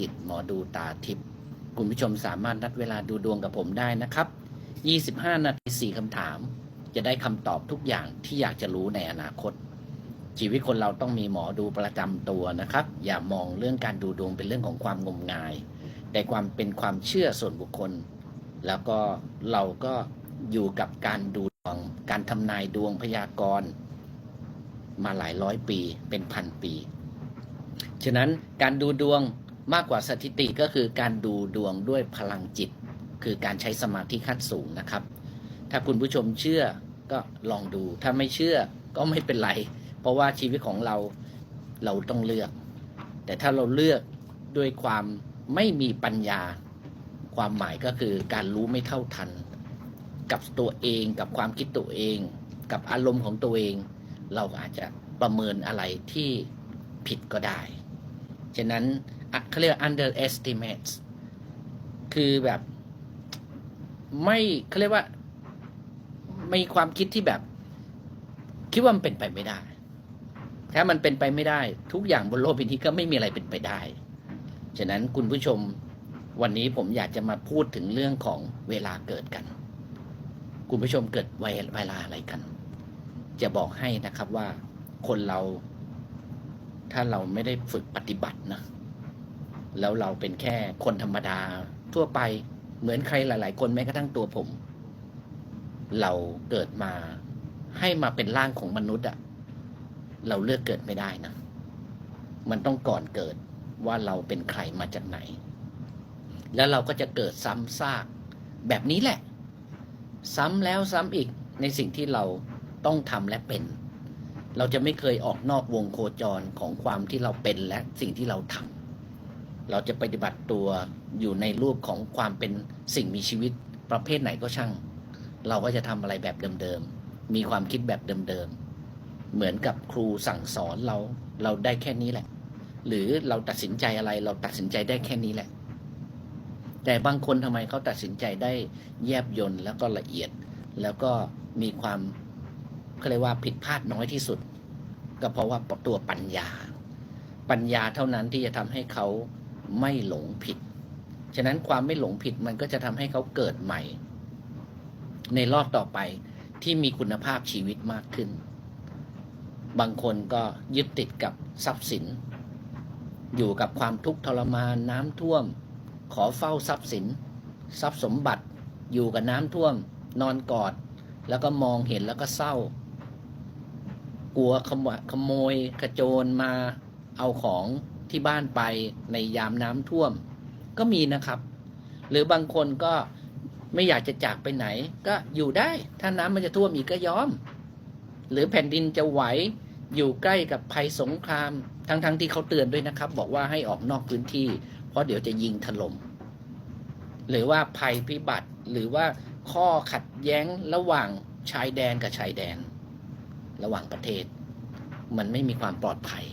กิจหมอดูตาทิพย์คุณผู้ชมสามารถนัดเวลาดูดวงกับผมได้นะครับ 25 นาที 4 คำถาม จะได้คำตอบทุกอย่างที่อยากจะรู้ในอนาคต ชีวิตคนเราต้องมีหมอดูประจำตัวนะครับ อย่ามองเรื่องการดูดวงเป็นเรื่องของความงมงาย แต่ความเป็นความเชื่อส่วนบุคคล แล้วก็เราก็อยู่กับการดูดวง การทำนายดวงพยากรณ์มาหลายร้อยปีเป็นพันปี ฉะนั้นการดูดวง มากกว่าสถิติก็คือการดูดวงด้วยพลังจิต คือการใช้สมาธิขั้นสูงนะครับ ถ้าคุณผู้ชมเชื่อก็ลองดู ถ้าไม่เชื่อก็ไม่เป็นไร เพราะว่าชีวิตของเราเราต้องเลือก แต่ถ้าเราเลือกด้วยความไม่มีปัญญา ความหมายก็คือการรู้ไม่เท่าทัน กับตัวเองกับความคิดตัวเอง กับอารมณ์ของตัวเอง เราอาจจะประเมินอะไรที่ผิดก็ได้ ฉะนั้น เขาเรียก underestimate คือแบบไม่เขาเรียกว่ามีความคิดที่แบบ คิดว่ามันเป็นไปไม่ได้ ถ้ามันเป็นไปไม่ได้ ทุกอย่างบนโลกใบนี้ก็ไม่มีอะไรเป็นไปได้ ฉะนั้นคุณผู้ชมวันนี้ผมอยากจะมาพูดถึงเรื่องของเวลาเกิดกัน คุณผู้ชมเกิดเวเวลาอะไรกัน จะบอกให้นะครับว่าคนเรา ถ้าเราไม่ได้ฝึกปฏิบัตินะ แล้วเราเป็นแค่คนธรรมดา ทั่วไปเหมือนใครหลาย ๆ คนแม้กระทั่งตัวผม เราเกิดมาให้มาเป็นร่างของมนุษย์อะเราเลือกเกิดไม่ได้นะ มันต้องก่อนเกิดว่าเราเป็นใครมาจากไหน แล้วเราก็จะเกิดซ้ำซากแบบนี้แหละ ซ้ำแล้วซ้ำอีกในสิ่งที่เราต้องทำและเป็น เราจะไม่เคยออกนอกวงโคจรของความที่เราเป็นและสิ่งที่เราทำ เราจะปฏิบัติตัวอยู่ในรูปของความเป็นสิ่งมีชีวิตประเภทไหนก็ช่าง เราก็จะทำอะไรแบบเดิมๆ มีความคิดแบบเดิมๆ เหมือนกับครูสั่งสอนเรา เราได้แค่นี้แหละ หรือเราตัดสินใจอะไรเราตัดสินใจได้แค่นี้แหละ แต่บางคนทำไมเขาตัดสินใจได้แยบยนแล้วก็ละเอียด แล้วก็มีความเขาเรียกว่าผิดพลาดน้อยที่สุด ก็เพราะว่าตัวปัญญา ปัญญาเท่านั้นที่จะทำให้เขา ไม่หลงผิด ฉะนั้นความไม่หลงผิดมันก็จะทำให้เขาเกิดใหม่ ในรอบต่อไปที่มีคุณภาพชีวิตมากขึ้น บางคนก็ยึดติดกับทรัพย์สิน อยู่กับความทุกข์ทรมานน้ำท่วม ขอเฝ้าทรัพย์สิน ทรัพย์สมบัติอยู่กับน้ำท่วม นอนกอด แล้วก็มองเห็นแล้วก็เศร้า กลัวขโมยขโมยกระโจนมาเอาของ ที่บ้านไปในยามน้ำท่วม ก็มีนะครับ หรือบางคนก็ไม่อยากจะจากไปไหน ก็อยู่ได้ ถ้าน้ำมันจะท่วมอีกก็ยอม หรือแผ่นดินจะไหวอยู่ใกล้กับภัยสงคราม ทั้งๆทที่เขาเตือนด้วยนะครับ บอกว่าให้ออกนอกพื้นที่ เพราะเดี๋ยวจะยิงถล่มหรือว่าภัยพิบัติหรือว่าข้อขัดแย้งระหว่างชายแดนกับชายแดน ระหว่างประเทศ มันไม่มีความปลอดภัย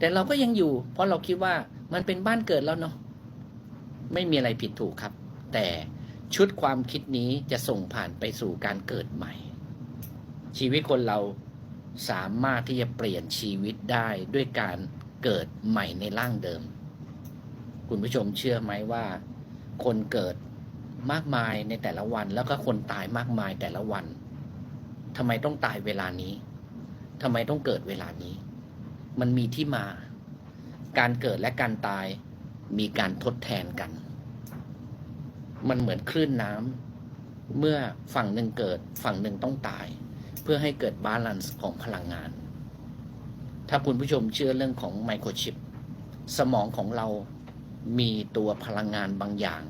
แต่เราก็ยังอยู่ เพราะเราคิดว่ามันเป็นบ้านเกิดแล้วเนาะไม่มีอะไรผิดถูกครับ แต่ชุดความคิดนี้จะส่งผ่านไปสู่การเกิดใหม่ ชีวิตคนเราสามารถที่จะเปลี่ยนชีวิตได้ด้วยการเกิดใหม่ในร่างเดิม คุณผู้ชมเชื่อไหมว่า คนเกิดมากมายในแต่ละวัน แล้วก็คนตายมากมายแต่ละวันทำไมต้องตายเวลานี้ทำไมต้องเกิดเวลานี้ มันมีที่มา การเกิดและการตายมีการทดแทนกัน มันเหมือนคลื่นน้ำเมื่อฝั่งหนึ่งเกิดฝั่งหนึ่งต้องตาย เพื่อให้เกิดบาลานซ์ของพลังงาน ถ้าคุณผู้ชมเชื่อเรื่องของไมโครชิปสมองของเรามีตัวพลังงานบางอย่าง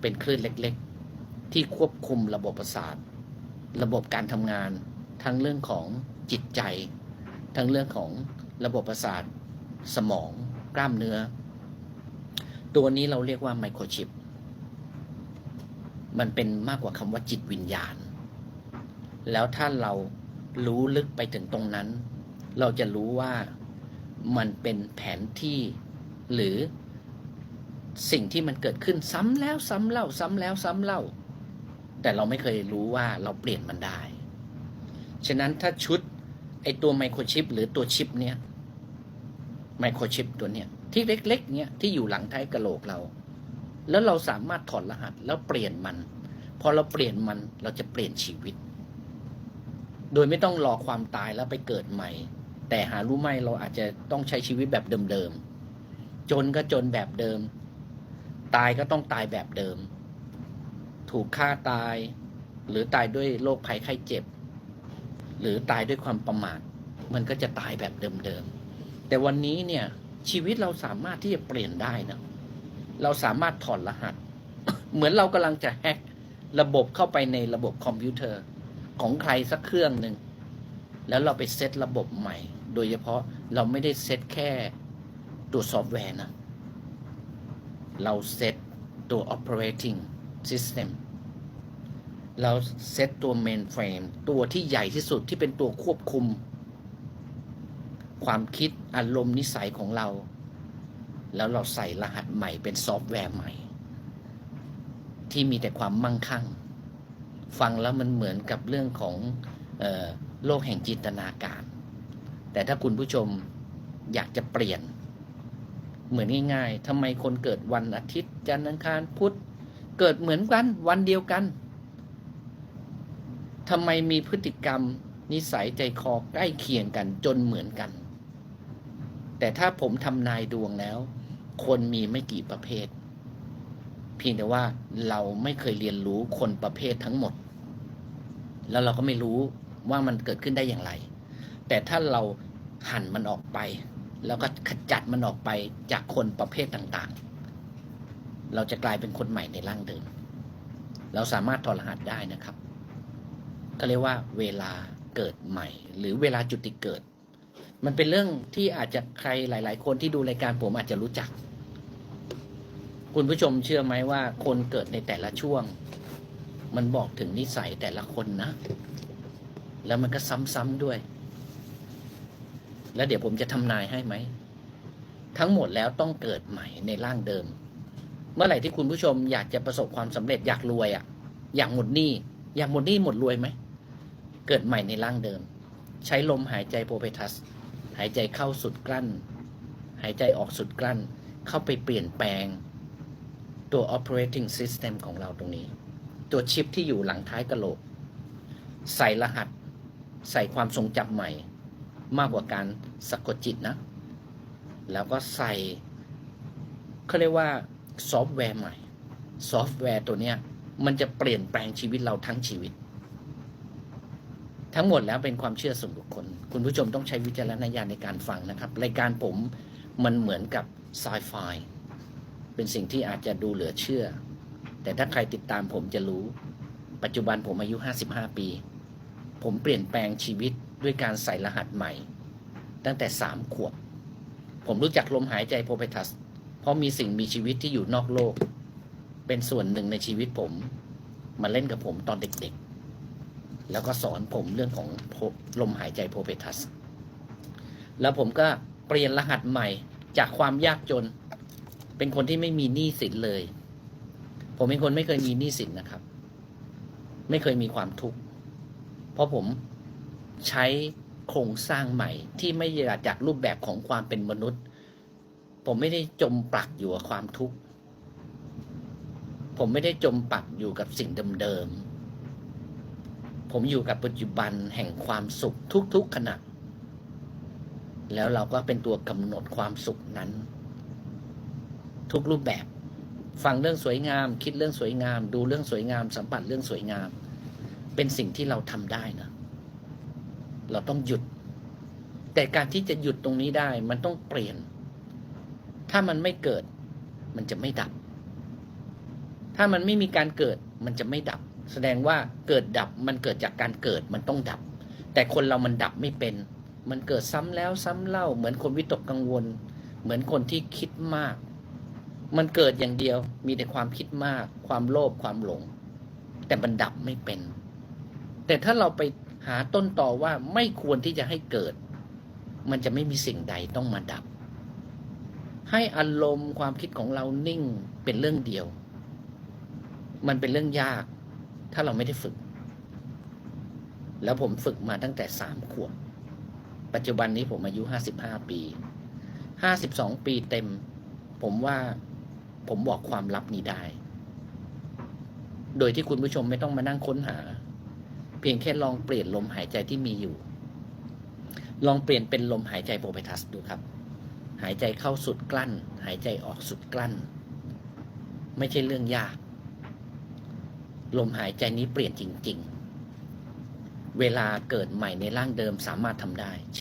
เป็นคลื่นเล็กๆ ที่ควบคุมระบบประสาท ระบบการทำงาน ทั้งเรื่องของจิตใจ ทั้งเรื่องของระบบประสาทสมองกล้ามเนื้อ ตัวนี้เราเรียกว่าไมโครชิป มันเป็นมากกว่าคำว่าจิตวิญญาณ แล้วถ้าเรารู้ลึกไปถึงตรงนั้น เราจะรู้ว่ามันเป็นแผนที่หรือสิ่งที่มันเกิดขึ้นซ้ำแล้วซ้ำเล่า ซ้ำแล้วซ้ำเล่า แต่เราไม่เคยรู้ว่าเราเปลี่ยนมันได้ ฉะนั้นถ้าชุด ไอตัวไมโครชิปหรือตัวชิปเนี้ยไมโครชิปตัวเนี้ยที่เล็กๆเนี่ยที่อยู่หลังท้ายกระโหลกเรา แล้วเราสามารถถอดรหัสแล้วเปลี่ยนมัน พอเราเปลี่ยนมันเราจะเปลี่ยนชีวิต โดยไม่ต้องรอความตายแล้วไปเกิดใหม่ แต่หารู้ไหมเราอาจจะต้องใช้ชีวิตแบบเดิมๆจนก็จนแบบเดิม ตายก็ต้องตายแบบเดิม ถูกฆ่าตาย หรือตายด้วยโรคภัยไข้เจ็บ หรือตายด้วยความประมาทมันก็จะตายแบบเดิมๆ แต่วันนี้เนี่ยชีวิตเราสามารถที่จะเปลี่ยนได้นะ เราสามารถถอดรหัส เหมือนเรากำลังจะแฮกระบบเข้าไปในระบบคอมพิวเตอร์ของใครสักเครื่องหนึ่ง แล้วเราไปเซตระบบใหม่ โดยเฉพาะเราไม่ได้เซตแค่ตัวซอฟต์แวร์นะ เราเซตตัว operating system เราเซตตัว mainframe ตัวที่ใหญ่ที่สุดที่เป็นตัวควบคุม ความคิดอารมณ์นิสัยของเรา แล้วเราใส่รหัสใหม่เป็นซอฟต์แวร์ใหม่ ที่มีแต่ความมั่งคั่ง ฟังแล้วมันเหมือนกับเรื่องของออโลกแห่งจินตนาการ แต่ถ้าคุณผู้ชมอยากจะเปลี่ยน เหมือนง่ายๆทำไมคนเกิดวันอาทิตย์ จันทร์อังคารพุธเกิดเหมือนกันวันเดียวกัน ทำไมมีพฤติกรรมนิสัยใจคอใกล้เคียงกันจนเหมือนกัน แต่ถ้าผมทำนายดวงแล้ว คนมีไม่กี่ประเภท เพียงแต่ว่าเราไม่เคยเรียนรู้คนประเภททั้งหมด แล้วเราก็ไม่รู้ว่ามันเกิดขึ้นได้อย่างไร แต่ถ้าเราหั่นมันออกไป แล้วก็ขจัดมันออกไปจากคนประเภทต่างๆ เราจะกลายเป็นคนใหม่ในร่างเดิม เราสามารถถอดรหัสได้นะครับ ก็เรียกว่าเวลาเกิดใหม่ หรือเวลาจุติเกิด มันเป็นเรื่องที่อาจจะใครหลาย ๆ คนที่ดูรายการผมอาจจะรู้จัก คุณผู้ชมเชื่อไหมว่าคนเกิดในแต่ละช่วง มันบอกถึงนิสัยแต่ละคนนะ แล้วมันก็ซ้ำๆด้วย แล้วเดี๋ยวผมจะทำนายให้ไหม ทั้งหมดแล้วต้องเกิดใหม่ในร่างเดิม เมื่อไหร่ที่คุณผู้ชมอยากจะประสบความสำเร็จอยากรวยอะ่ะ อยากหมดหนี้อยากหมดหนี้หมดรวยไหม เกิดใหม่ในร่างเดิม ใช้ลมหายใจโพเพทัส หายใจเข้าสุดกลั้น หายใจออกสุดกลั้น เข้าไปเปลี่ยนแปลง ตัว operating system ของเราตรงนี้ ตัวชิปที่อยู่หลังท้ายกระโหลก ใส่รหัส ใส่ความทรงจำใหม่ มากกว่าการสะกดจิตนะ แล้วก็ใส่เขาเรียกว่าซอฟต์แวร์ใหม่ ซอฟต์แวร์ตัวเนี้ย มันจะเปลี่ยนแปลงชีวิตเราทั้งชีวิต ทั้งหมดแล้วเป็นความเชื่อส่วนบุคคล คุณผู้ชมต้องใช้วิจารณญาณในการฟังนะครับ รายการผมมันเหมือนกับไซไฟเป็นสิ่งที่อาจจะดูเหลือเชื่อ แต่ถ้าใครติดตามผมจะรู้ ปัจจุบันผมอายุ 55 ปี ผมเปลี่ยนแปลงชีวิตด้วยการใส่รหัสใหม่ ตั้งแต่สามขวบ ผมรู้จักลมหายใจโพเพทัส เพราะมีสิ่งมีชีวิตที่อยู่นอกโลก เป็นส่วนหนึ่งในชีวิตผม มาเล่นกับผมตอนเด็กๆ แล้วก็สอนผมเรื่องของลมหายใจโพเพทัส แล้วผมก็เปลี่ยนรหัสใหม่จากความยากจน เป็นคนที่ไม่มีหนี้สินเลย ผมเป็นคนไม่เคยมีหนี้สินนะครับ ไม่เคยมีความทุกข์เพราะผมใช้โครงสร้างใหม่ที่ไม่อยากจากรูปแบบของความเป็นมนุษย์ ผมไม่ได้จมปลักอยู่กับความทุกข์ผมไม่ได้จมปักอยู่กับสิ่งเดิมๆ ผมอยู่กับปัจจุบันแห่งความสุขทุกๆขณะ แล้วเราก็เป็นตัวกำหนดความสุขนั้น ทุกรูปแบบ ฟังเรื่องสวยงาม คิดเรื่องสวยงาม ดูเรื่องสวยงาม สัมผัสเรื่องสวยงาม เป็นสิ่งที่เราทำได้นะ เราต้องหยุด แต่การที่จะหยุดตรงนี้ได้ มันต้องเปลี่ยน ถ้ามันไม่เกิด มันจะไม่ดับ ถ้ามันไม่มีการเกิด มันจะไม่ดับ แสดงว่าเกิดดับมันเกิดจากการเกิดมันต้องดับ แต่คนเรามันดับไม่เป็น มันเกิดซ้ำแล้วซ้ำเล่า เหมือนคนวิตกกังวล เหมือนคนที่คิดมาก มันเกิดอย่างเดียวมีแต่ความคิดมาก ความโลภความหลง แต่มันดับไม่เป็น แต่ถ้าเราไปหาต้นต่อว่าไม่ควรที่จะให้เกิด มันจะไม่มีสิ่งใดต้องมาดับ ให้อารมณ์ความคิดของเรานิ่งเป็นเรื่องเดียว มันเป็นเรื่องยาก ถ้าเราไม่ได้ฝึก แล้วผมฝึกมาตั้งแต่สามขวบ ปัจจุบันนี้ผมอายุห้าสิบห้าปี ห้าสิบสองปีเต็ม ผมว่าผมบอกความลับนี้ได้ โดยที่คุณผู้ชมไม่ต้องมานั่งค้นหา เพียงแค่ลองเปลี่ยนลมหายใจที่มีอยู่ ลองเปลี่ยนเป็นลมหายใจโปรเปทัสดูครับ หายใจเข้าสุดกลั้น หายใจออกสุดกลั้น ไม่ใช่เรื่องยาก ลมหายใจนี้เปลี่ยนจริง ๆ เวลาเกิดใหม่ในร่างเดิมสามารถทำได้